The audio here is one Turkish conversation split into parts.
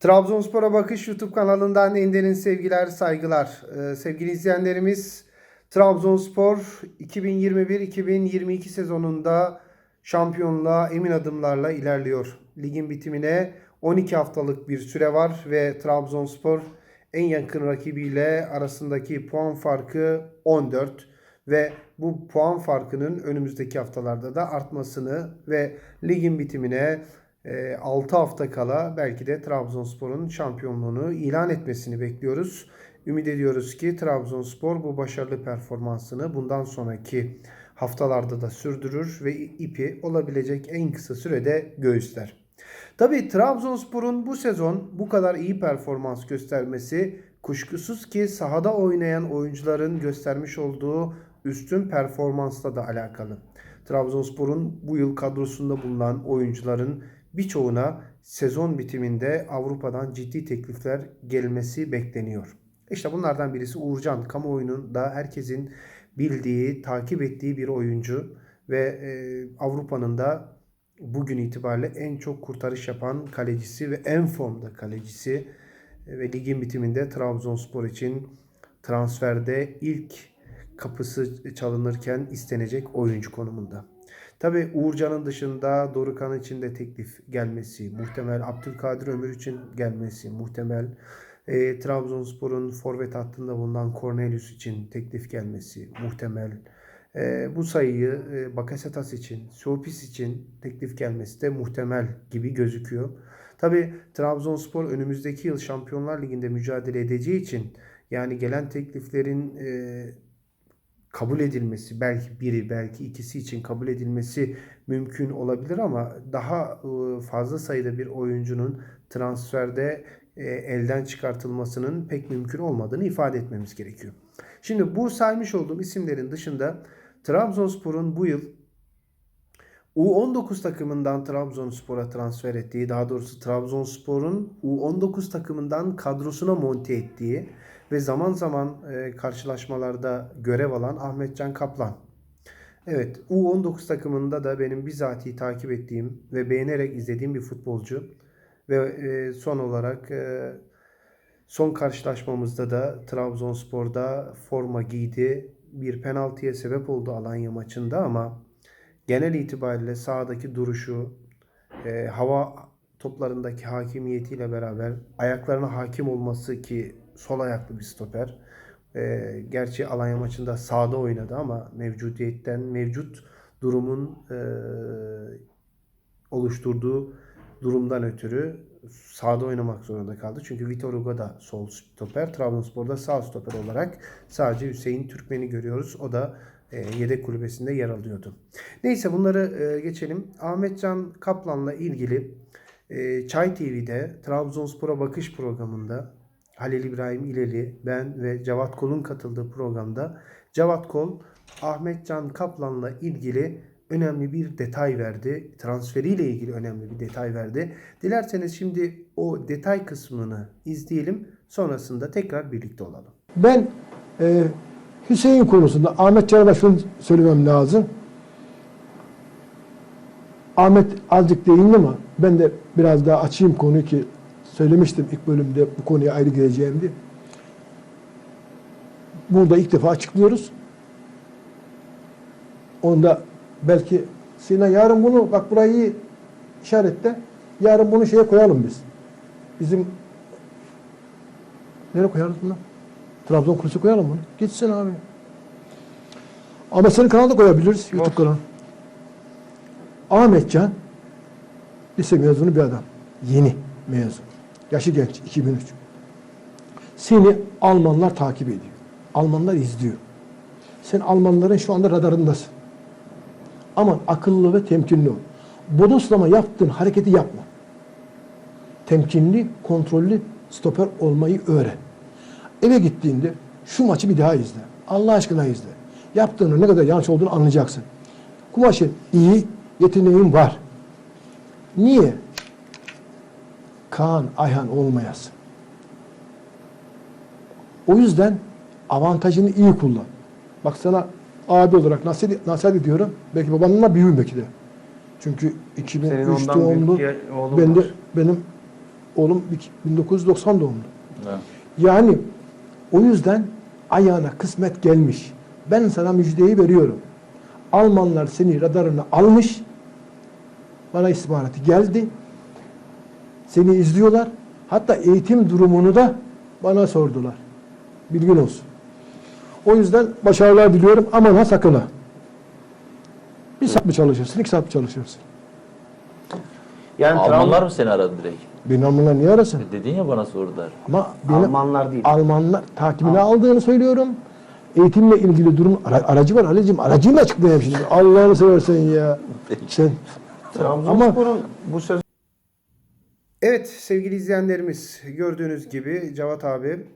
Trabzonspor'a Bakış YouTube kanalından en derin sevgiler, saygılar. Ee, sevgili izleyenlerimiz, Trabzonspor 2021-2022 sezonunda şampiyonluğa emin adımlarla ilerliyor. Ligin bitimine 12 haftalık bir süre var ve Trabzonspor en yakın rakibiyle arasındaki puan farkı 14 ve bu puan farkının önümüzdeki haftalarda da artmasını ve ligin bitimine 6 hafta kala belki de Trabzonspor'un şampiyonluğunu ilan etmesini bekliyoruz. Ümit ediyoruz ki Trabzonspor bu başarılı performansını bundan sonraki haftalarda da sürdürür ve ipi olabilecek en kısa sürede göğüsler. Tabii Trabzonspor'un bu sezon bu kadar iyi performans göstermesi kuşkusuz ki sahada oynayan oyuncuların göstermiş olduğu üstün performansla da alakalı. Trabzonspor'un bu yıl kadrosunda bulunan oyuncuların birçoğuna sezon bitiminde Avrupa'dan ciddi teklifler gelmesi bekleniyor. İşte bunlardan birisi Uğurcan. Kamuoyunun da herkesin bildiği, takip ettiği bir oyuncu ve e, Avrupa'nın da bugün itibariyle en çok kurtarış yapan kalecisi ve en formda kalecisi E, ve ligin bitiminde Trabzonspor için transferde ilk kapısı çalınırken istenecek oyuncu konumunda. Tabi Uğurcan'ın dışında Dorukan için de teklif gelmesi, muhtemel Abdülkadir Ömür için gelmesi, muhtemel e, Trabzonspor'un forvet hattında bulunan Cornelius için teklif gelmesi, muhtemel e, bu sayıyı e, Bakasetas için, Siopis için teklif gelmesi de muhtemel gibi gözüküyor. Tabi Trabzonspor önümüzdeki yıl Şampiyonlar Ligi'nde mücadele edeceği için yani gelen tekliflerin e, kabul edilmesi belki biri belki ikisi için kabul edilmesi mümkün olabilir ama daha e, fazla sayıda bir oyuncunun transferde e, elden çıkartılmasının pek mümkün olmadığını ifade etmemiz gerekiyor. Şimdi bu saymış olduğum isimlerin dışında Trabzonspor'un bu yıl U19 takımından Trabzonspor'a transfer ettiği, daha doğrusu Trabzonspor'un U19 takımından kadrosuna monte ettiği ve zaman zaman e, karşılaşmalarda görev alan Ahmetcan Kaplan. Evet, U19 takımında da benim bizatihi takip ettiğim ve beğenerek izlediğim bir futbolcu. Ve e, son olarak e, son karşılaşmamızda da Trabzonspor'da forma giydi. Bir penaltıya sebep oldu Alanya maçında ama genel itibariyle sahadaki duruşu, e, hava toplarındaki hakimiyetiyle beraber ayaklarına hakim olması ki sol ayaklı bir stoper. E, gerçi Alanya maçında sağda oynadı ama mevcudiyetten mevcut durumun e, oluşturduğu durumdan ötürü sağda oynamak zorunda kaldı. Çünkü Vitor Hugo da sol stoper, Trabzonspor'da sağ stoper olarak sadece Hüseyin Türkmen'i görüyoruz. O da e, yedek kulübesinde yer alıyordu. Neyse bunları e, geçelim. Ahmetcan Kaplan'la ilgili e, Çay TV'de Trabzonspor'a bakış programında Halil İbrahim İleli, ben ve Cevat Kol'un katıldığı programda Cevat Kol Ahmetcan Kaplan'la ilgili önemli bir detay verdi. Transferiyle ilgili önemli bir detay verdi. Dilerseniz şimdi o detay kısmını izleyelim. Sonrasında tekrar birlikte olalım. Ben e, Hüseyin konusunda Ahmet Can'a şunu söylemem lazım. Ahmet azıcık değindi ama ben de biraz daha açayım konuyu ki söylemiştim ilk bölümde bu konuya ayrı gireceğim diye. Burada ilk defa açıklıyoruz. Onda belki Sinan yarın bunu bak burayı işaretle. Yarın bunu şeye koyalım biz. Bizim nereye koyarız bunu? Trabzon kulüsü koyalım bunu. Gitsin abi. Ama senin kanalda koyabiliriz. YouTube kanalı. Ahmetcan lise mezunu bir adam. Yeni mezun. Yaşı genç. 2003. Seni Almanlar takip ediyor. Almanlar izliyor. Sen Almanların şu anda radarındasın. Ama akıllı ve temkinli ol. Bodoslama yaptığın hareketi yapma. Temkinli, kontrollü stoper olmayı öğren. Eve gittiğinde şu maçı bir daha izle. Allah aşkına izle. Yaptığının ne kadar yanlış olduğunu anlayacaksın. Kumaşın iyi, yeteneğin var. Niye? Kaan Ayhan olmayasın. O yüzden avantajını iyi kullan. Bak sana abi olarak nasihat, nasihat ediyorum. Belki babanınla büyüğüm belki de. Çünkü 2003 Senin ondan doğumlu. Ben de, benim Oğlum 1990 doğumlu. Evet. Yani o yüzden ayağına kısmet gelmiş. Ben sana müjdeyi veriyorum. Almanlar seni radarına almış. Bana istihbaratı geldi. Seni izliyorlar. Hatta eğitim durumunu da bana sordular. Bilgin olsun. O yüzden başarılar diliyorum. Aman ha sakın ha. Bir saat mi çalışırsın, iki saat mi çalışırsın? Yani Almanlar mı seni aradı direkt? Beni Almanlar niye arasın? E Dedin ya bana sordular. Ama Almanlar değil. Almanlar takibine aldığını söylüyorum. Eğitimle ilgili durum ara- aracı var Ali'cim. Aracıyı mı açıklayayım şimdi? Allah'ını seversen ya. Sen Trabzonspor'un bu söz... Evet sevgili izleyenlerimiz gördüğünüz gibi Cevat abi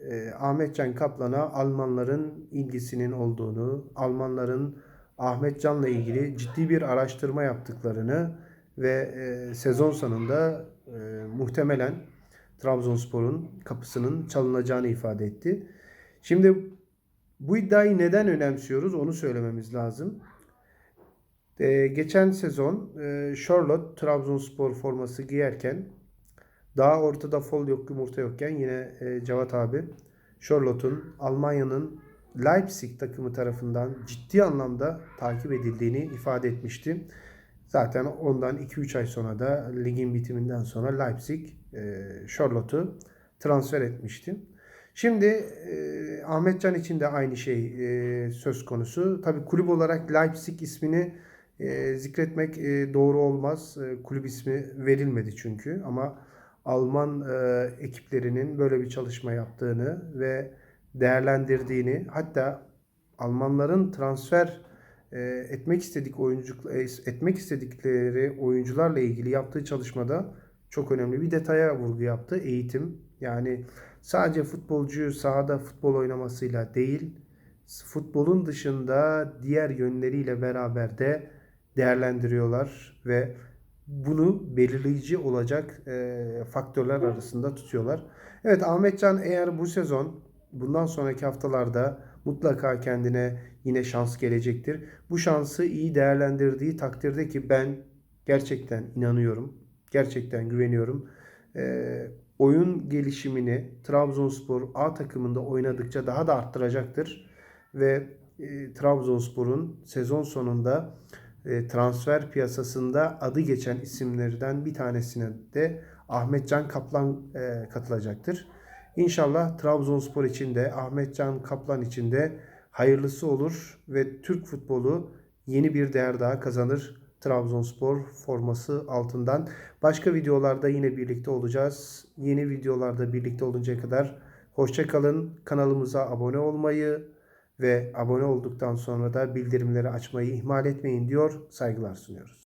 e, Ahmet Can Kaplan'a Almanların ilgisinin olduğunu, Almanların Ahmet Can'la ilgili ciddi bir araştırma yaptıklarını ve e, sezon sonunda e, muhtemelen Trabzonspor'un kapısının çalınacağını ifade etti. Şimdi bu iddiayı neden önemsiyoruz onu söylememiz lazım. Ee, geçen sezon e, Charlotte Trabzonspor forması giyerken daha ortada fol yok yumurta yokken yine e, Cevat abi Charlotte'un Almanya'nın Leipzig takımı tarafından ciddi anlamda takip edildiğini ifade etmişti. Zaten ondan 2-3 ay sonra da ligin bitiminden sonra Leipzig e, Charlotte'u transfer etmişti. Şimdi e, Ahmetcan için de aynı şey e, söz konusu. Tabii kulüp olarak Leipzig ismini e, zikretmek e, doğru olmaz. E, kulüp ismi verilmedi çünkü ama Alman e, ekiplerinin böyle bir çalışma yaptığını ve değerlendirdiğini hatta Almanların transfer e, etmek istedik oyuncu e, etmek istedikleri oyuncularla ilgili yaptığı çalışmada çok önemli bir detaya vurgu yaptı. Eğitim yani sadece futbolcuyu sahada futbol oynamasıyla değil futbolun dışında diğer yönleriyle beraber de değerlendiriyorlar ve bunu belirleyici olacak e, faktörler arasında tutuyorlar. Evet Ahmetcan eğer bu sezon bundan sonraki haftalarda mutlaka kendine yine şans gelecektir. Bu şansı iyi değerlendirdiği takdirde ki ben gerçekten inanıyorum, gerçekten güveniyorum. E, oyun gelişimini Trabzonspor A takımında oynadıkça daha da arttıracaktır ve e, Trabzonspor'un sezon sonunda transfer piyasasında adı geçen isimlerden bir tanesine de Ahmetcan Kaplan e, katılacaktır. İnşallah Trabzonspor için de Ahmetcan Kaplan için de hayırlısı olur ve Türk futbolu yeni bir değer daha kazanır Trabzonspor forması altından. Başka videolarda yine birlikte olacağız. Yeni videolarda birlikte oluncaya kadar hoşça kalın. Kanalımıza abone olmayı ve abone olduktan sonra da bildirimleri açmayı ihmal etmeyin diyor. Saygılar sunuyoruz.